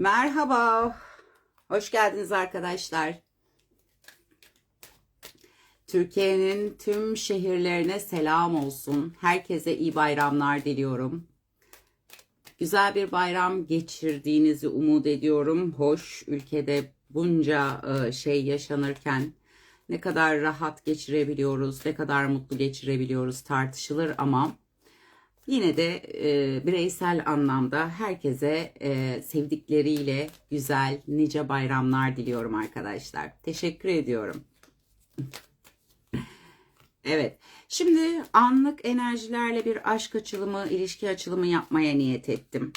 Merhaba. Hoş geldiniz arkadaşlar. Türkiye'nin tüm şehirlerine selam olsun. Herkese iyi bayramlar diliyorum. Güzel bir bayram geçirdiğinizi umut ediyorum. Hoş ülkede bunca e, şey yaşanırken ne kadar rahat geçirebiliyoruz, ne kadar mutlu geçirebiliyoruz tartışılır ama Yine de e, bireysel anlamda herkese e, sevdikleriyle güzel, nice bayramlar diliyorum arkadaşlar. Teşekkür ediyorum. Evet, şimdi anlık enerjilerle bir aşk açılımı, ilişki açılımı yapmaya niyet ettim.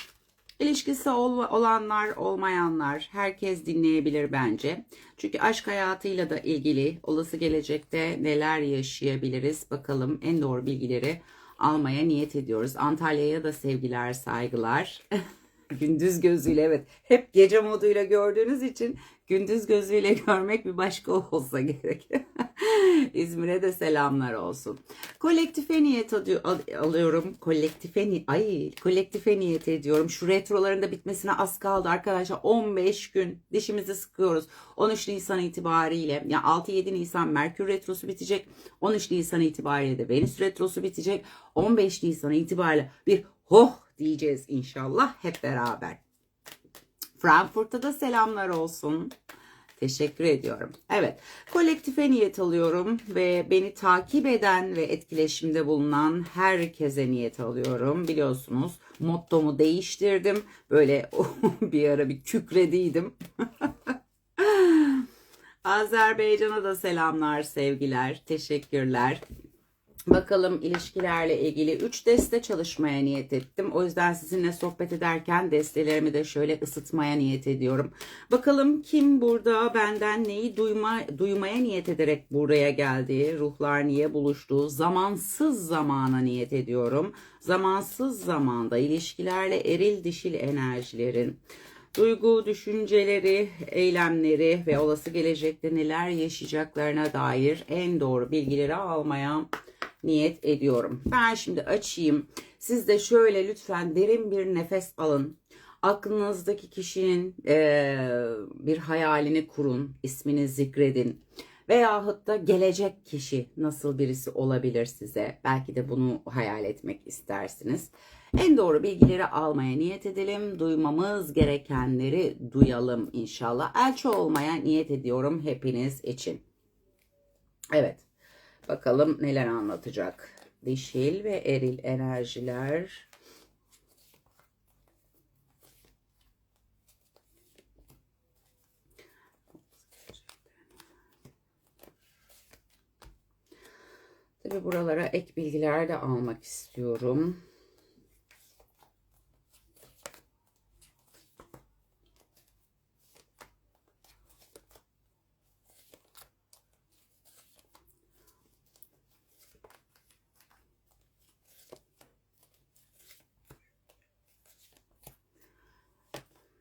İlişkisi ol- olanlar, olmayanlar herkes dinleyebilir bence. Çünkü aşk hayatıyla da ilgili olası gelecekte neler yaşayabiliriz bakalım en doğru bilgileri almaya niyet ediyoruz. Antalya'ya da sevgiler, saygılar. gündüz gözüyle evet. Hep gece moduyla gördüğünüz için gündüz gözüyle görmek bir başka olsa gerek. İzmir'e de selamlar olsun. Kolektife niyet alıyorum. Kolektife ni ay kolektife niyet ediyorum. Şu retroların da bitmesine az kaldı arkadaşlar. 15 gün dişimizi sıkıyoruz. 13 Nisan itibariyle ya yani 6-7 Nisan Merkür retrosu bitecek. 13 Nisan itibariyle de Venüs retrosu bitecek. 15 Nisan itibariyle bir hoh diyeceğiz inşallah hep beraber. Frankfurt'ta da selamlar olsun. Teşekkür ediyorum. Evet, kolektife niyet alıyorum ve beni takip eden ve etkileşimde bulunan herkese niyet alıyorum. Biliyorsunuz mottomu değiştirdim. Böyle bir ara bir kükrediydim. Azerbaycan'a da selamlar, sevgiler, teşekkürler. Bakalım ilişkilerle ilgili 3 deste çalışmaya niyet ettim. O yüzden sizinle sohbet ederken destelerimi de şöyle ısıtmaya niyet ediyorum. Bakalım kim burada benden neyi duyma, duymaya niyet ederek buraya geldi? Ruhlar niye buluştu? Zamansız zamana niyet ediyorum. Zamansız zamanda ilişkilerle eril dişil enerjilerin duygu, düşünceleri, eylemleri ve olası gelecekte neler yaşayacaklarına dair en doğru bilgileri almaya niyet ediyorum. Ben şimdi açayım. Siz de şöyle lütfen derin bir nefes alın. Aklınızdaki kişinin eee, bir hayalini kurun, ismini zikredin. Veyahut da gelecek kişi nasıl birisi olabilir size? Belki de bunu hayal etmek istersiniz. En doğru bilgileri almaya niyet edelim. Duymamız gerekenleri duyalım inşallah. Elçi olmaya niyet ediyorum hepiniz için. Evet. Bakalım neler anlatacak. Dişil ve eril enerjiler. Tabi buralara ek bilgiler de almak istiyorum.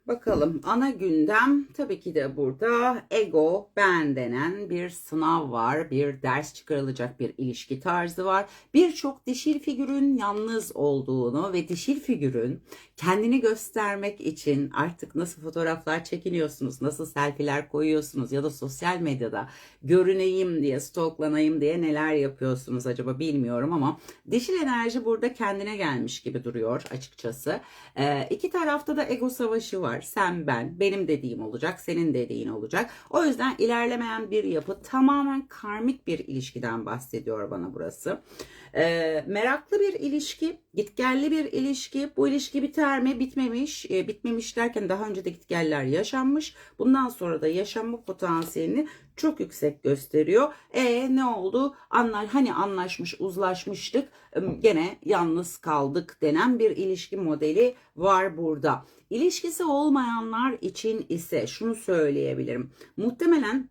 Bakalım ana gündem tabii ki de burada ego ben denen bir sınav var. Bir ders çıkarılacak bir ilişki tarzı var. Birçok dişil figürün yalnız olduğunu ve dişil figürün kendini göstermek için artık nasıl fotoğraflar çekiniyorsunuz, nasıl selfiler koyuyorsunuz ya da sosyal medyada görüneyim diye, stalklanayım diye neler yapıyorsunuz acaba bilmiyorum ama dişil enerji burada kendine gelmiş gibi duruyor açıkçası. Ee, iki tarafta da ego savaşı var. Sen ben, benim dediğim olacak, senin dediğin olacak. O yüzden ilerlemeyen bir yapı tamamen karmik bir ilişkiden bahsediyor bana burası. Ee, meraklı bir ilişki, gitgelli bir ilişki. Bu ilişki biter mi? Bitmemiş. Ee, bitmemiş derken daha önce de gitgeller yaşanmış. Bundan sonra da yaşanma potansiyelini çok yüksek gösteriyor. E ne oldu? Anlar hani anlaşmış, uzlaşmıştık. Gene yalnız kaldık denen bir ilişki modeli var burada. İlişkisi olmayanlar için ise şunu söyleyebilirim. Muhtemelen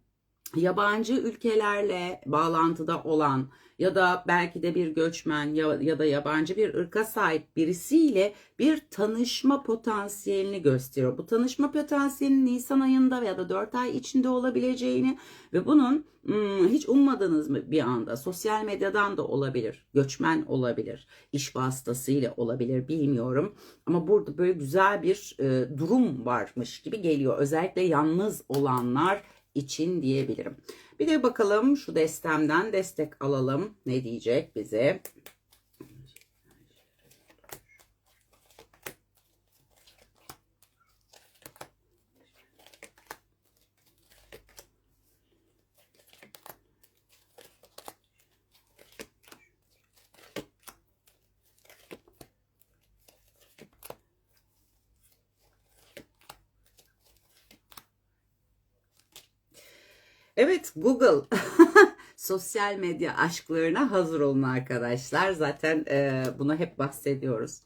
yabancı ülkelerle bağlantıda olan ya da belki de bir göçmen ya, ya da yabancı bir ırka sahip birisiyle bir tanışma potansiyelini gösteriyor. Bu tanışma potansiyelinin Nisan ayında veya da 4 ay içinde olabileceğini ve bunun hmm, hiç ummadığınız mı bir anda sosyal medyadan da olabilir, göçmen olabilir, iş vasıtasıyla olabilir bilmiyorum. Ama burada böyle güzel bir e, durum varmış gibi geliyor. Özellikle yalnız olanlar için diyebilirim. Bir de bakalım şu destemden destek alalım. Ne diyecek bize? Evet Google sosyal medya aşklarına hazır olun arkadaşlar. Zaten e, bunu hep bahsediyoruz.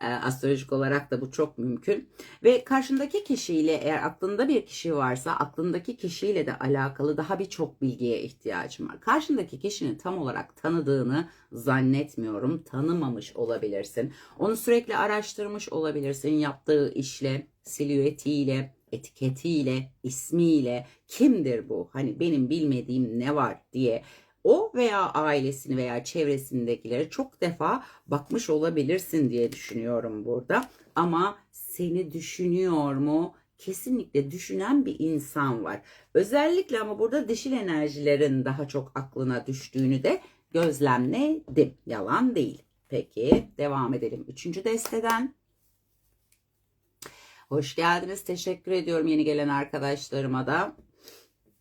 E, astrolojik olarak da bu çok mümkün. Ve karşındaki kişiyle eğer aklında bir kişi varsa aklındaki kişiyle de alakalı daha birçok bilgiye ihtiyacım var. Karşındaki kişinin tam olarak tanıdığını zannetmiyorum. Tanımamış olabilirsin. Onu sürekli araştırmış olabilirsin yaptığı işle, silüetiyle, etiketiyle, ismiyle kimdir bu? Hani benim bilmediğim ne var diye o veya ailesini veya çevresindekileri çok defa bakmış olabilirsin diye düşünüyorum burada. Ama seni düşünüyor mu? Kesinlikle düşünen bir insan var. Özellikle ama burada dişil enerjilerin daha çok aklına düştüğünü de gözlemledim. Yalan değil. Peki devam edelim. Üçüncü desteden. Hoş geldiniz. Teşekkür ediyorum yeni gelen arkadaşlarıma da.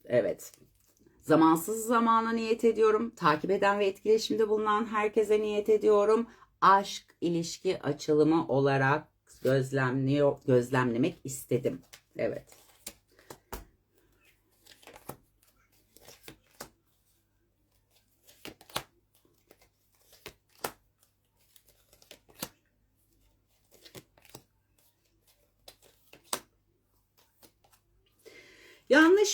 Evet. Zamansız zamana niyet ediyorum. Takip eden ve etkileşimde bulunan herkese niyet ediyorum. Aşk ilişki açılımı olarak gözlemliyor, gözlemlemek istedim. Evet.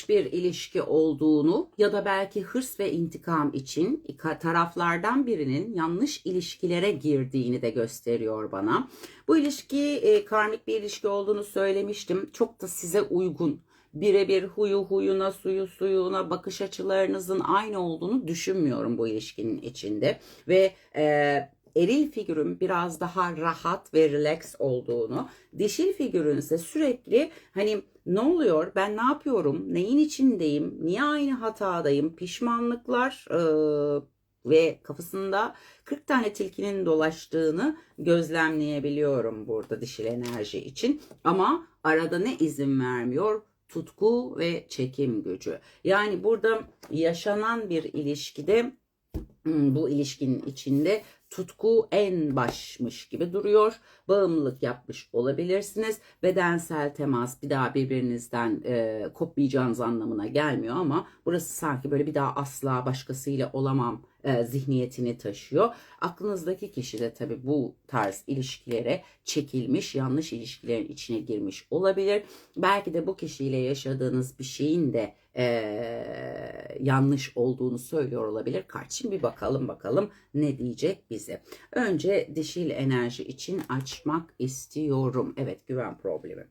Bir ilişki olduğunu ya da belki hırs ve intikam için taraflardan birinin yanlış ilişkilere girdiğini de gösteriyor bana. Bu ilişki e, karmik bir ilişki olduğunu söylemiştim. Çok da size uygun birebir huyu huyuna, suyu suyuna, bakış açılarınızın aynı olduğunu düşünmüyorum bu ilişkinin içinde. Ve e, eril figürün biraz daha rahat ve relax olduğunu, dişil figürün ise sürekli hani ne oluyor, ben ne yapıyorum, neyin içindeyim, niye aynı hatadayım, pişmanlıklar e, ve kafasında 40 tane tilkinin dolaştığını gözlemleyebiliyorum burada dişil enerji için. Ama arada ne izin vermiyor? Tutku ve çekim gücü. Yani burada yaşanan bir ilişkide hmm, bu ilişkinin içinde tutku en başmış gibi duruyor. Bağımlılık yapmış olabilirsiniz. Bedensel temas bir daha birbirinizden e, kopmayacağınız anlamına gelmiyor ama burası sanki böyle bir daha asla başkasıyla olamam e, zihniyetini taşıyor. Aklınızdaki kişi de tabii bu tarz ilişkilere çekilmiş, yanlış ilişkilerin içine girmiş olabilir. Belki de bu kişiyle yaşadığınız bir şeyin de e, yanlış olduğunu söylüyor olabilir. Kart bir bakalım bakalım ne diyecek bize. Önce dişil enerji için açmak istiyorum. Evet güven problemi.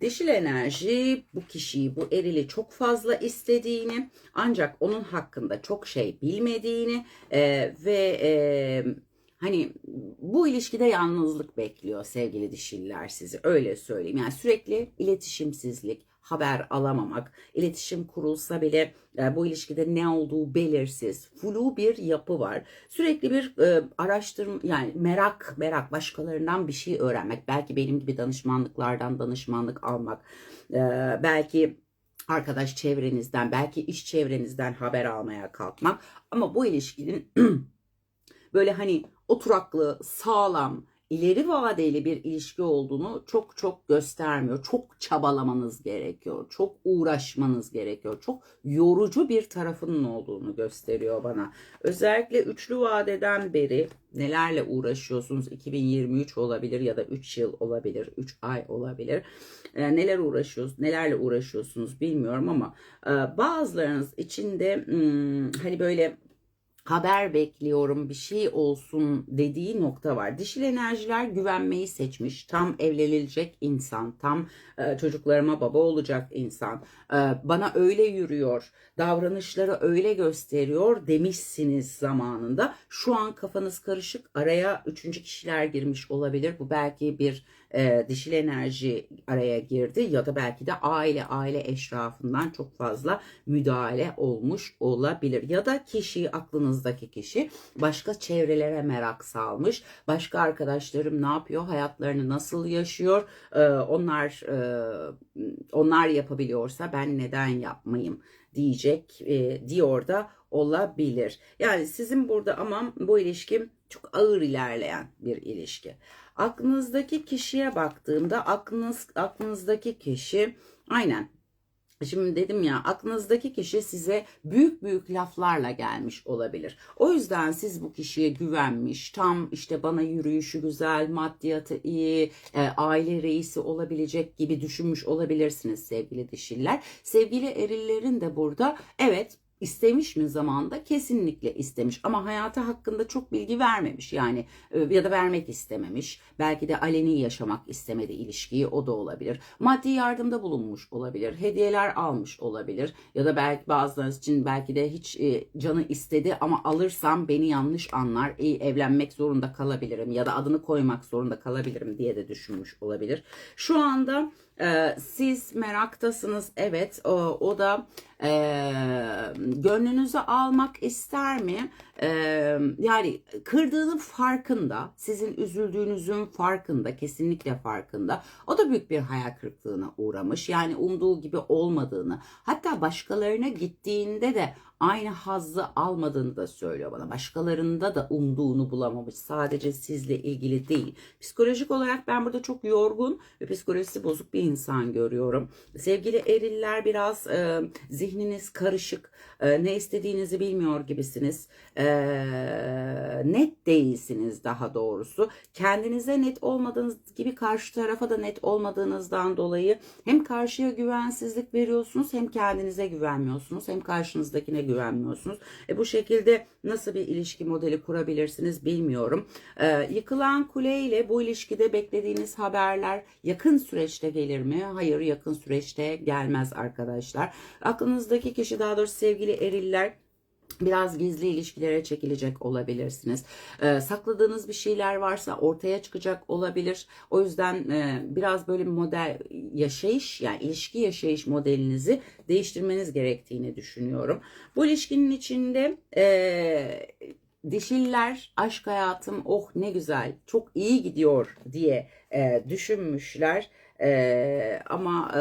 Dişil enerji bu kişiyi, bu erili çok fazla istediğini ancak onun hakkında çok şey bilmediğini e, ve e, hani bu ilişkide yalnızlık bekliyor sevgili dişiller sizi öyle söyleyeyim. Yani sürekli iletişimsizlik, haber alamamak, iletişim kurulsa bile e, bu ilişkide ne olduğu belirsiz, flu bir yapı var. Sürekli bir e, araştırma yani merak, merak başkalarından bir şey öğrenmek, belki benim gibi danışmanlıklardan danışmanlık almak, e, belki arkadaş çevrenizden, belki iş çevrenizden haber almaya kalkmak. Ama bu ilişkinin böyle hani oturaklı, sağlam, ileri vadeli bir ilişki olduğunu çok çok göstermiyor. Çok çabalamanız gerekiyor. Çok uğraşmanız gerekiyor. Çok yorucu bir tarafının olduğunu gösteriyor bana. Özellikle üçlü vadeden beri nelerle uğraşıyorsunuz? 2023 olabilir ya da 3 yıl olabilir, 3 ay olabilir. E, neler uğraşıyorsunuz, nelerle uğraşıyorsunuz bilmiyorum ama e, bazılarınız içinde hmm, hani böyle haber bekliyorum bir şey olsun dediği nokta var. Dişil enerjiler güvenmeyi seçmiş. Tam evlenilecek insan, tam e, çocuklarıma baba olacak insan. E, bana öyle yürüyor, davranışları öyle gösteriyor demişsiniz zamanında. Şu an kafanız karışık. Araya üçüncü kişiler girmiş olabilir. Bu belki bir e, dişil enerji araya girdi ya da belki de aile aile eşrafından çok fazla müdahale olmuş olabilir ya da kişi aklınızdaki kişi başka çevrelere merak salmış başka arkadaşlarım ne yapıyor hayatlarını nasıl yaşıyor e, onlar e, onlar yapabiliyorsa ben neden yapmayayım diyecek e, diyor da olabilir. Yani sizin burada ama bu ilişki çok ağır ilerleyen bir ilişki. Aklınızdaki kişiye baktığımda aklınız aklınızdaki kişi aynen Şimdi dedim ya aklınızdaki kişi size büyük büyük laflarla gelmiş olabilir. O yüzden siz bu kişiye güvenmiş, tam işte bana yürüyüşü güzel, maddiyatı iyi, e, aile reisi olabilecek gibi düşünmüş olabilirsiniz sevgili dişiller. Sevgili erillerin de burada evet İstemiş mi zamanda? Kesinlikle istemiş ama hayatı hakkında çok bilgi vermemiş yani e, ya da vermek istememiş. Belki de aleni yaşamak istemedi ilişkiyi o da olabilir. Maddi yardımda bulunmuş olabilir. Hediyeler almış olabilir ya da belki bazılarınız için belki de hiç e, canı istedi ama alırsam beni yanlış anlar. E, evlenmek zorunda kalabilirim ya da adını koymak zorunda kalabilirim diye de düşünmüş olabilir. Şu anda ee, siz meraktasınız evet o, o da e, gönlünüzü almak ister mi? Yani kırdığının farkında, sizin üzüldüğünüzün farkında, kesinlikle farkında. O da büyük bir hayal kırıklığına uğramış. Yani umduğu gibi olmadığını, hatta başkalarına gittiğinde de aynı hazzı almadığını da söylüyor bana. Başkalarında da umduğunu bulamamış. Sadece sizle ilgili değil. Psikolojik olarak ben burada çok yorgun ve psikolojisi bozuk bir insan görüyorum. Sevgili eriller biraz e, zihniniz karışık. E, ne istediğinizi bilmiyor gibisiniz. E, net değilsiniz daha doğrusu. Kendinize net olmadığınız gibi karşı tarafa da net olmadığınızdan dolayı hem karşıya güvensizlik veriyorsunuz hem kendinize güvenmiyorsunuz hem karşınızdakine güvenmiyorsunuz. E, bu şekilde nasıl bir ilişki modeli kurabilirsiniz bilmiyorum. E, yıkılan kule ile bu ilişkide beklediğiniz haberler yakın süreçte gelir mi? Hayır yakın süreçte gelmez arkadaşlar. Aklınızdaki kişi daha doğrusu sevgili eriller Biraz gizli ilişkilere çekilecek olabilirsiniz. Ee, sakladığınız bir şeyler varsa ortaya çıkacak olabilir. O yüzden e, biraz böyle model yaşayış yani ilişki yaşayış modelinizi değiştirmeniz gerektiğini düşünüyorum. Bu ilişkinin içinde e, dişiller aşk hayatım oh ne güzel çok iyi gidiyor diye e, düşünmüşler. Ee, ama e,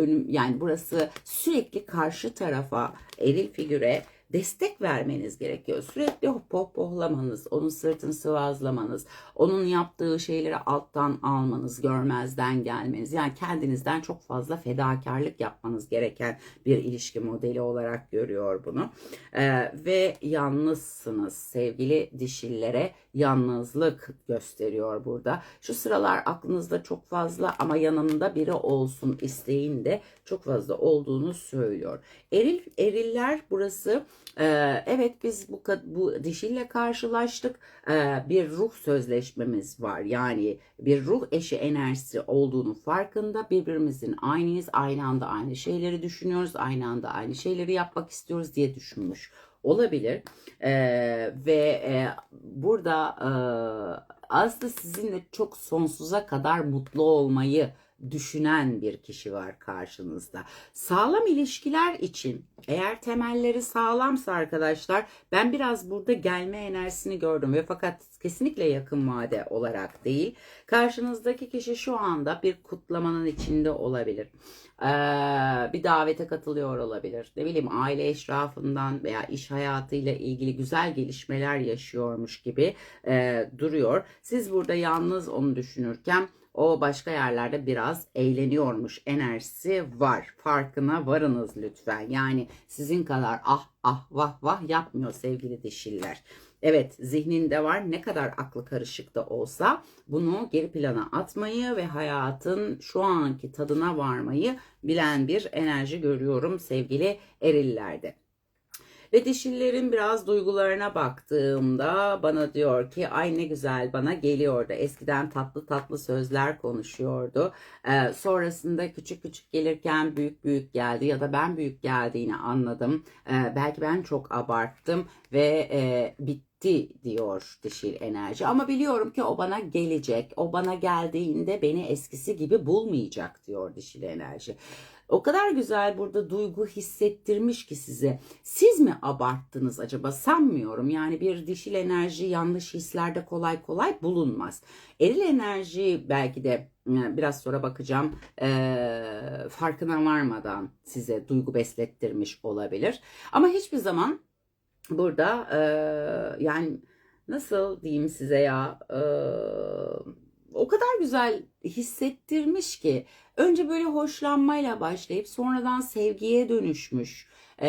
önüm yani burası sürekli karşı tarafa eril figüre destek vermeniz gerekiyor. Sürekli pohpohlamanız, onun sırtını sıvazlamanız, onun yaptığı şeyleri alttan almanız, görmezden gelmeniz. Yani kendinizden çok fazla fedakarlık yapmanız gereken bir ilişki modeli olarak görüyor bunu. Ee, ve yalnızsınız sevgili dişillere yalnızlık gösteriyor burada. Şu sıralar aklınızda çok fazla ama yanımda biri olsun isteğin de çok fazla olduğunu söylüyor. Eril eriller burası e, evet biz bu bu dişiyle karşılaştık. E, bir ruh sözleşmemiz var. Yani bir ruh eşi enerjisi olduğunu farkında. Birbirimizin aynıyız. Aynı anda aynı şeyleri düşünüyoruz. Aynı anda aynı şeyleri yapmak istiyoruz diye düşünmüş olabilir. Ee, ve e, burada e, aslında sizinle çok sonsuza kadar mutlu olmayı düşünen bir kişi var karşınızda. Sağlam ilişkiler için eğer temelleri sağlamsa arkadaşlar ben biraz burada gelme enerjisini gördüm ve fakat kesinlikle yakın vade olarak değil. Karşınızdaki kişi şu anda bir kutlamanın içinde olabilir. Ee, bir davete katılıyor olabilir. Ne bileyim aile eşrafından veya iş hayatıyla ilgili güzel gelişmeler yaşıyormuş gibi e, duruyor. Siz burada yalnız onu düşünürken o başka yerlerde biraz eğleniyormuş enerjisi var. Farkına varınız lütfen. Yani sizin kadar ah ah vah vah yapmıyor sevgili dişiller. Evet zihninde var ne kadar aklı karışık da olsa bunu geri plana atmayı ve hayatın şu anki tadına varmayı bilen bir enerji görüyorum sevgili erillerde. Ve dişillerin biraz duygularına baktığımda bana diyor ki ay ne güzel bana geliyordu. Eskiden tatlı tatlı sözler konuşuyordu. Ee, sonrasında küçük küçük gelirken büyük büyük geldi ya da ben büyük geldiğini anladım. Ee, belki ben çok abarttım ve e, bitti diyor dişil enerji. Ama biliyorum ki o bana gelecek. O bana geldiğinde beni eskisi gibi bulmayacak diyor dişil enerji. O kadar güzel burada duygu hissettirmiş ki size. Siz mi abarttınız acaba? Sanmıyorum. Yani bir dişil enerji yanlış hislerde kolay kolay bulunmaz. Eril enerji belki de e, biraz sonra bakacağım e, farkına varmadan size duygu beslettirmiş olabilir. Ama hiçbir zaman burada e, yani nasıl diyeyim size ya e, o kadar güzel hissettirmiş ki önce böyle hoşlanmayla başlayıp sonradan sevgiye dönüşmüş e,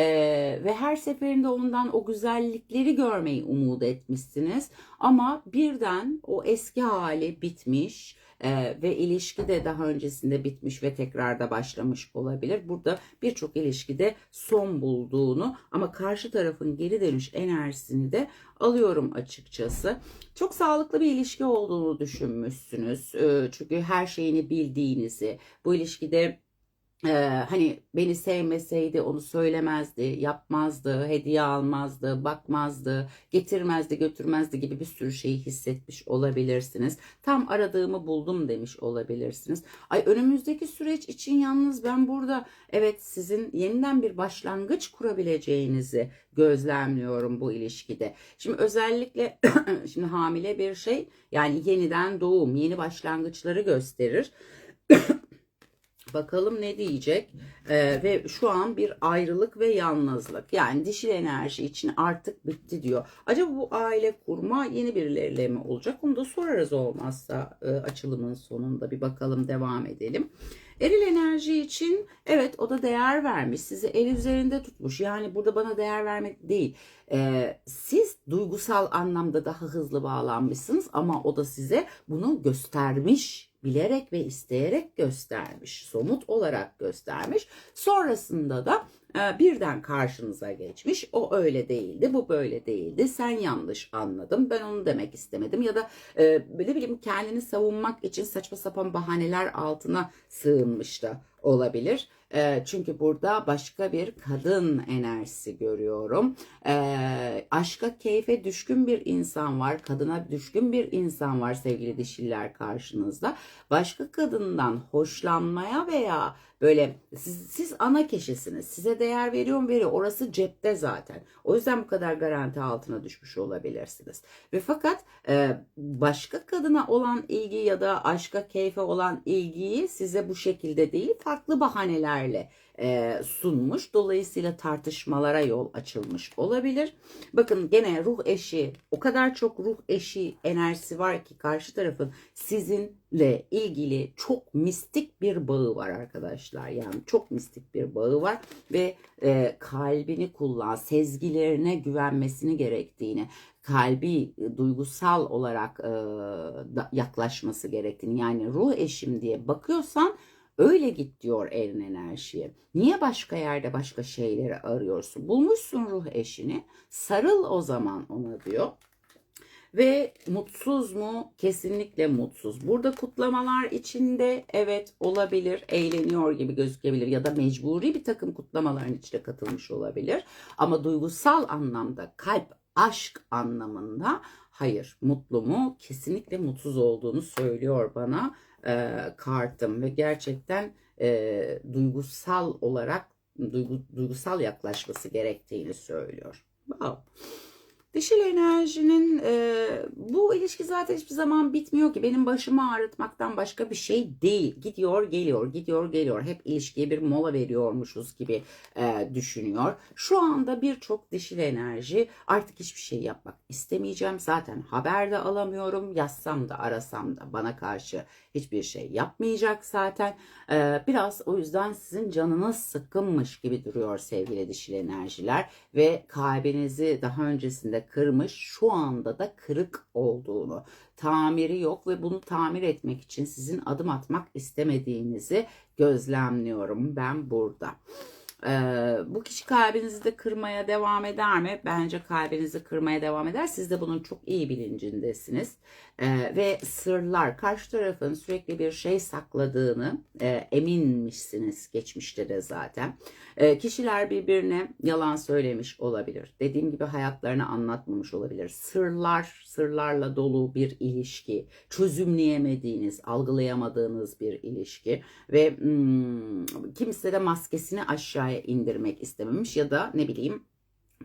ve her seferinde ondan o güzellikleri görmeyi umut etmişsiniz. Ama birden o eski hali bitmiş ee, ve ilişki de daha öncesinde bitmiş ve tekrar da başlamış olabilir. Burada birçok ilişkide son bulduğunu ama karşı tarafın geri dönüş enerjisini de alıyorum açıkçası. Çok sağlıklı bir ilişki olduğunu düşünmüşsünüz. Ee, çünkü her şeyini bildiğinizi, bu ilişkide ee, hani beni sevmeseydi onu söylemezdi, yapmazdı, hediye almazdı, bakmazdı, getirmezdi, götürmezdi gibi bir sürü şeyi hissetmiş olabilirsiniz. Tam aradığımı buldum demiş olabilirsiniz. Ay önümüzdeki süreç için yalnız ben burada evet sizin yeniden bir başlangıç kurabileceğinizi gözlemliyorum bu ilişkide. Şimdi özellikle şimdi hamile bir şey yani yeniden doğum, yeni başlangıçları gösterir. Bakalım ne diyecek? Ee, ve şu an bir ayrılık ve yalnızlık. Yani dişil enerji için artık bitti diyor. Acaba bu aile kurma yeni birileriyle mi olacak? Onu da sorarız olmazsa e, açılımın sonunda. Bir bakalım devam edelim. Eril enerji için evet o da değer vermiş. Sizi el üzerinde tutmuş. Yani burada bana değer vermek değil. Ee, siz duygusal anlamda daha hızlı bağlanmışsınız ama o da size bunu göstermiş bilerek ve isteyerek göstermiş, somut olarak göstermiş. Sonrasında da e, birden karşınıza geçmiş. O öyle değildi, bu böyle değildi. Sen yanlış anladın. Ben onu demek istemedim ya da e, ne bileyim kendini savunmak için saçma sapan bahaneler altına sığınmış da olabilir. E, çünkü burada başka bir kadın enerjisi görüyorum. E, aşka, keyfe düşkün bir insan var. Kadına düşkün bir insan var sevgili dişiller karşınızda. Başka kadından hoşlanmaya veya böyle siz, siz ana kişisiniz. Size değer veriyorum veriyor. Orası cepte zaten. O yüzden bu kadar garanti altına düşmüş olabilirsiniz. Ve fakat e, başka kadına olan ilgi ya da aşka, keyfe olan ilgiyi size bu şekilde değil farklı bahanelerle e, sunmuş. Dolayısıyla tartışmalara yol açılmış olabilir. Bakın gene ruh eşi o kadar çok ruh eşi enerjisi var ki karşı tarafın sizinle ilgili çok mistik bir bağı var arkadaşlar. Yani çok mistik bir bağı var ve e, kalbini kullan, sezgilerine güvenmesini gerektiğini, kalbi duygusal olarak e, yaklaşması gerektiğini yani ruh eşim diye bakıyorsan Öyle git diyor erin enerjiye. Niye başka yerde başka şeyleri arıyorsun? Bulmuşsun ruh eşini. Sarıl o zaman ona diyor. Ve mutsuz mu? Kesinlikle mutsuz. Burada kutlamalar içinde evet olabilir, eğleniyor gibi gözükebilir ya da mecburi bir takım kutlamaların içine katılmış olabilir. Ama duygusal anlamda kalp, aşk anlamında hayır mutlu mu? Kesinlikle mutsuz olduğunu söylüyor bana e, kartım ve gerçekten e, duygusal olarak duygu, duygusal yaklaşması gerektiğini söylüyor. Wow. Dişil enerjinin e, bu ilişki zaten hiçbir zaman bitmiyor ki. Benim başımı ağrıtmaktan başka bir şey değil. Gidiyor geliyor, gidiyor geliyor. Hep ilişkiye bir mola veriyormuşuz gibi e, düşünüyor. Şu anda birçok dişil enerji artık hiçbir şey yapmak istemeyeceğim. Zaten haber de alamıyorum. Yazsam da arasam da bana karşı hiçbir şey yapmayacak zaten. E, biraz o yüzden sizin canınız sıkkınmış gibi duruyor sevgili dişil enerjiler. Ve kalbinizi daha öncesinde kırmış şu anda da kırık olduğunu tamiri yok ve bunu tamir etmek için sizin adım atmak istemediğinizi gözlemliyorum ben burada. Ee, bu kişi kalbinizi de kırmaya devam eder mi? Bence kalbinizi kırmaya devam eder. Siz de bunun çok iyi bilincindesiniz. Ee, ve sırlar, karşı tarafın sürekli bir şey sakladığını e, eminmişsiniz geçmişte de zaten. E, kişiler birbirine yalan söylemiş olabilir. Dediğim gibi hayatlarını anlatmamış olabilir. Sırlar, sırlarla dolu bir ilişki, çözümleyemediğiniz, algılayamadığınız bir ilişki ve hmm, kimse de maskesini aşağıya indirmek istememiş ya da ne bileyim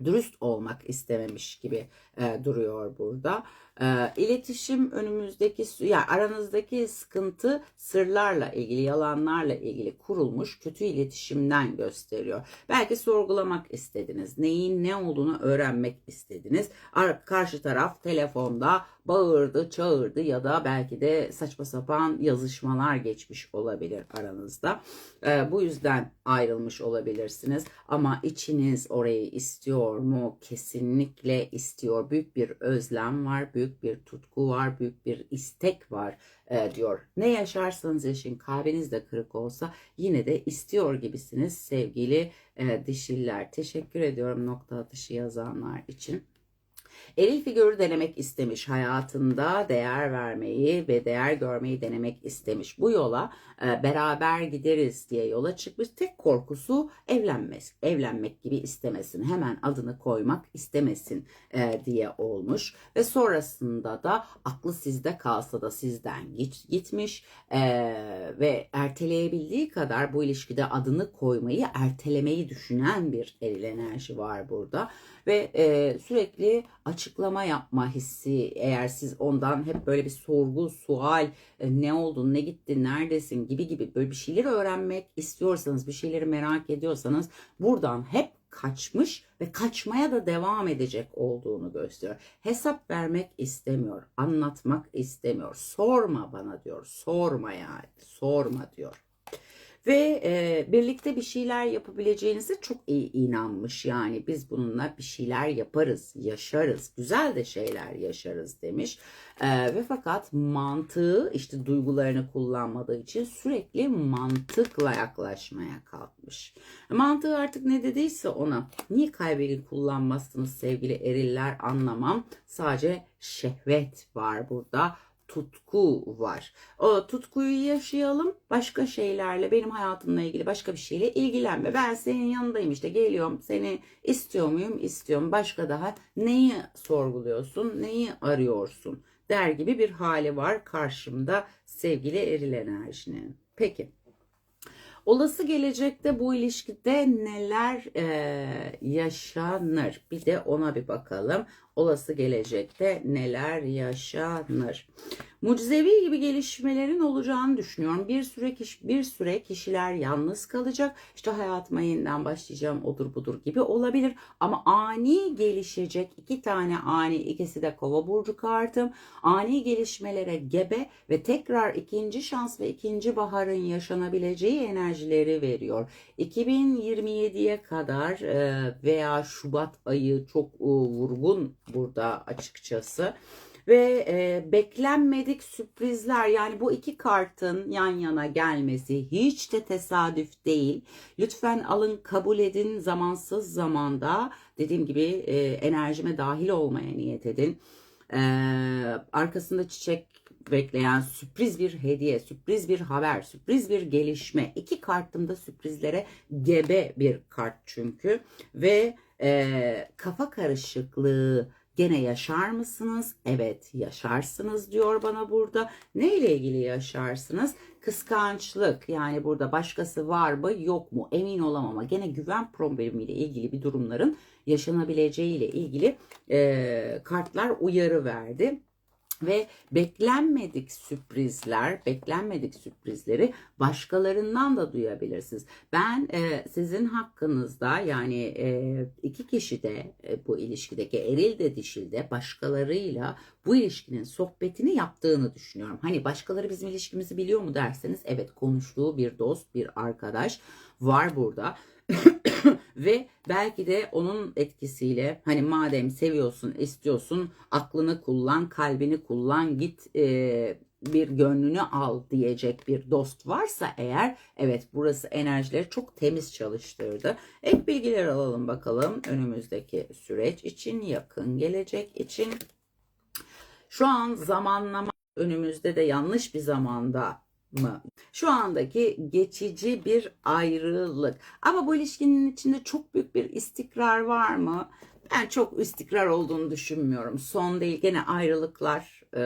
dürüst olmak istememiş gibi e, duruyor burada. E, iletişim önümüzdeki ya yani aranızdaki sıkıntı sırlarla ilgili, yalanlarla ilgili kurulmuş kötü iletişimden gösteriyor. Belki sorgulamak istediniz. Neyin ne olduğunu öğrenmek istediniz. Ar- karşı taraf telefonda bağırdı, çağırdı ya da belki de saçma sapan yazışmalar geçmiş olabilir aranızda. E, bu yüzden ayrılmış olabilirsiniz. Ama içiniz orayı istiyor mu? Kesinlikle istiyor. Büyük bir özlem var, büyük bir tutku var, büyük bir istek var e, diyor. Ne yaşarsanız yaşayın kalbiniz de kırık olsa yine de istiyor gibisiniz sevgili e, dişiller. Teşekkür ediyorum nokta atışı yazanlar için. Eril figürü denemek istemiş hayatında değer vermeyi ve değer görmeyi denemek istemiş. Bu yola e, beraber gideriz diye yola çıkmış. Tek korkusu evlenmez, evlenmek gibi istemesin. Hemen adını koymak istemesin e, diye olmuş. Ve sonrasında da aklı sizde kalsa da sizden git, gitmiş e, ve erteleyebildiği kadar bu ilişkide adını koymayı ertelemeyi düşünen bir eril enerji var burada ve e, sürekli açıklama yapma hissi eğer siz ondan hep böyle bir sorgu, sual, e, ne oldu, ne gitti, neredesin gibi gibi böyle bir şeyleri öğrenmek istiyorsanız, bir şeyleri merak ediyorsanız buradan hep kaçmış ve kaçmaya da devam edecek olduğunu gösteriyor. Hesap vermek istemiyor, anlatmak istemiyor. Sorma bana diyor, sorma yani, sorma diyor ve e, birlikte bir şeyler yapabileceğinize çok iyi inanmış. Yani biz bununla bir şeyler yaparız, yaşarız, güzel de şeyler yaşarız demiş. E, ve fakat mantığı işte duygularını kullanmadığı için sürekli mantıkla yaklaşmaya kalkmış. Mantığı artık ne dediyse ona niye kalbini kullanmazsınız sevgili eriller anlamam. Sadece şehvet var burada tutku var. O tutkuyu yaşayalım. Başka şeylerle benim hayatımla ilgili başka bir şeyle ilgilenme. Ben senin yanındayım işte geliyorum. Seni istiyor muyum? İstiyorum. Başka daha neyi sorguluyorsun? Neyi arıyorsun? Der gibi bir hali var karşımda sevgili eril enerjinin. Peki. Olası gelecekte bu ilişkide neler e, yaşanır? Bir de ona bir bakalım. Olası gelecekte neler yaşanır? Mucizevi gibi gelişmelerin olacağını düşünüyorum. Bir süre kişi, bir süre kişiler yalnız kalacak. İşte hayatıma yeniden başlayacağım odur budur gibi olabilir. Ama ani gelişecek iki tane ani ikisi de kova burcu kartım. Ani gelişmelere gebe ve tekrar ikinci şans ve ikinci baharın yaşanabileceği enerjileri veriyor. 2027'ye kadar e, veya Şubat ayı çok e, vurgun burada açıkçası ve e, beklenmedik sürprizler yani bu iki kartın yan yana gelmesi hiç de tesadüf değil. Lütfen alın kabul edin zamansız zamanda dediğim gibi e, enerjime dahil olmaya niyet edin. E, arkasında çiçek bekleyen sürpriz bir hediye, sürpriz bir haber, sürpriz bir gelişme. İki kartım da sürprizlere gebe bir kart çünkü ve e, kafa karışıklığı Gene yaşar mısınız? Evet yaşarsınız diyor bana burada. Ne ile ilgili yaşarsınız? Kıskançlık yani burada başkası var mı yok mu emin olamama. Gene güven problemiyle ilgili bir durumların yaşanabileceği ile ilgili e, kartlar uyarı verdi ve beklenmedik sürprizler, beklenmedik sürprizleri başkalarından da duyabilirsiniz. Ben e, sizin hakkınızda yani e, iki kişi de e, bu ilişkideki eril de dişil de başkalarıyla bu ilişkinin sohbetini yaptığını düşünüyorum. Hani başkaları bizim ilişkimizi biliyor mu derseniz evet konuştuğu bir dost, bir arkadaş var burada. Ve belki de onun etkisiyle hani madem seviyorsun istiyorsun aklını kullan kalbini kullan git e, bir gönlünü al diyecek bir dost varsa eğer evet burası enerjileri çok temiz çalıştırdı. Ek bilgiler alalım bakalım önümüzdeki süreç için yakın gelecek için. Şu an zamanlama önümüzde de yanlış bir zamanda mı? Şu andaki geçici bir ayrılık. Ama bu ilişkinin içinde çok büyük bir istikrar var mı? Ben çok istikrar olduğunu düşünmüyorum. Son değil gene ayrılıklar. Ee,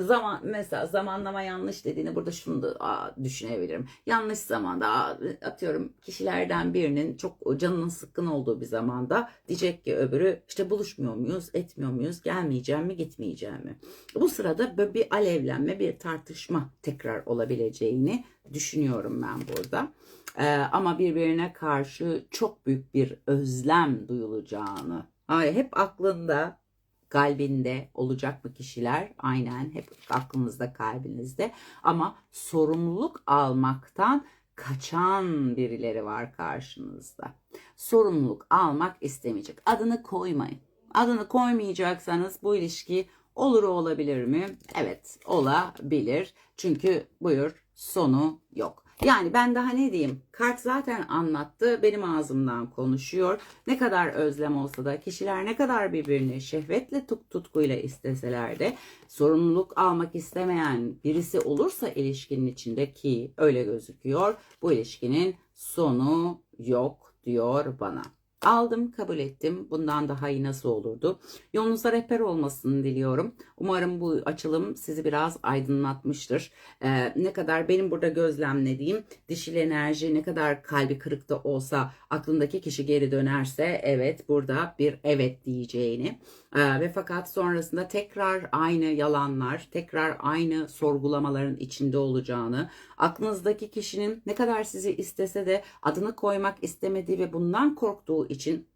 zaman mesela zamanlama yanlış dediğini burada şunu da aa, düşünebilirim. Yanlış zamanda aa, atıyorum kişilerden birinin çok canının sıkkın olduğu bir zamanda diyecek ki öbürü işte buluşmuyor muyuz, etmiyor muyuz, gelmeyeceğim mi, gitmeyeceğim mi? Bu sırada böyle bir alevlenme, bir tartışma tekrar olabileceğini düşünüyorum ben burada. Ee, ama birbirine karşı çok büyük bir özlem duyulacağını. Ay, hep aklında, kalbinde olacak mı kişiler? Aynen hep aklınızda, kalbinizde. Ama sorumluluk almaktan kaçan birileri var karşınızda. Sorumluluk almak istemeyecek. Adını koymayın. Adını koymayacaksanız bu ilişki olur olabilir mi? Evet olabilir. Çünkü buyur sonu yok. Yani ben daha ne diyeyim? Kart zaten anlattı. Benim ağzımdan konuşuyor. Ne kadar özlem olsa da kişiler ne kadar birbirini şehvetle tut tutkuyla isteseler de sorumluluk almak istemeyen birisi olursa ilişkinin içinde ki öyle gözüküyor. Bu ilişkinin sonu yok diyor bana. Aldım, kabul ettim. Bundan daha iyi nasıl olurdu? Yolunuzda rehber olmasını diliyorum. Umarım bu açılım sizi biraz aydınlatmıştır. Ee, ne kadar benim burada gözlemlediğim dişil enerji ne kadar kalbi kırıkta olsa aklındaki kişi geri dönerse evet burada bir evet diyeceğini ee, ve fakat sonrasında tekrar aynı yalanlar, tekrar aynı sorgulamaların içinde olacağını, aklınızdaki kişinin ne kadar sizi istese de adını koymak istemediği ve bundan korktuğu için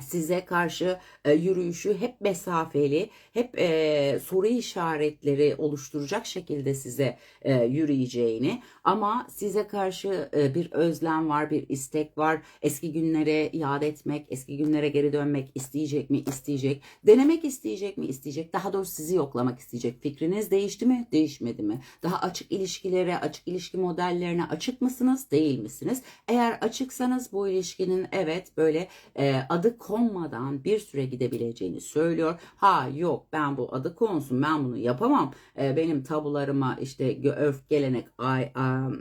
size karşı e, yürüyüşü hep mesafeli, hep e, soru işaretleri oluşturacak şekilde size e, yürüyeceğini ama size karşı bir özlem var, bir istek var. Eski günlere iade etmek, eski günlere geri dönmek isteyecek mi? isteyecek. Denemek isteyecek mi? isteyecek. Daha doğrusu sizi yoklamak isteyecek. Fikriniz değişti mi? Değişmedi mi? Daha açık ilişkilere, açık ilişki modellerine açık mısınız? Değil misiniz? Eğer açıksanız bu ilişkinin evet böyle e, adı konmadan bir süre gidebileceğini söylüyor. Ha yok ben bu adı konsun ben bunu yapamam. E, benim tabularıma işte örf gelenek ay, am,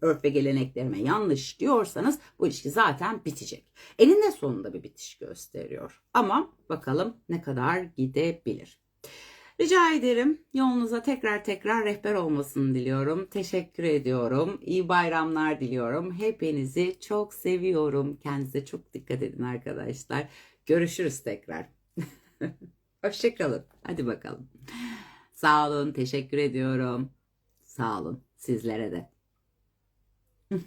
örf ve geleneklerime yanlış diyorsanız bu ilişki zaten bitecek. Eninde sonunda bir bitiş gösteriyor. Ama bakalım ne kadar gidebilir. Rica ederim. Yolunuza tekrar tekrar rehber olmasını diliyorum. Teşekkür ediyorum. İyi bayramlar diliyorum. Hepinizi çok seviyorum. Kendinize çok dikkat edin arkadaşlar. Görüşürüz tekrar. Hoşçakalın. Hadi bakalım. Sağ olun. Teşekkür ediyorum. Sağ olun. Sizlere de.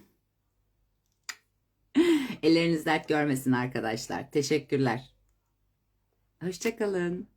Elleriniz dert görmesin arkadaşlar. Teşekkürler. Hoşçakalın.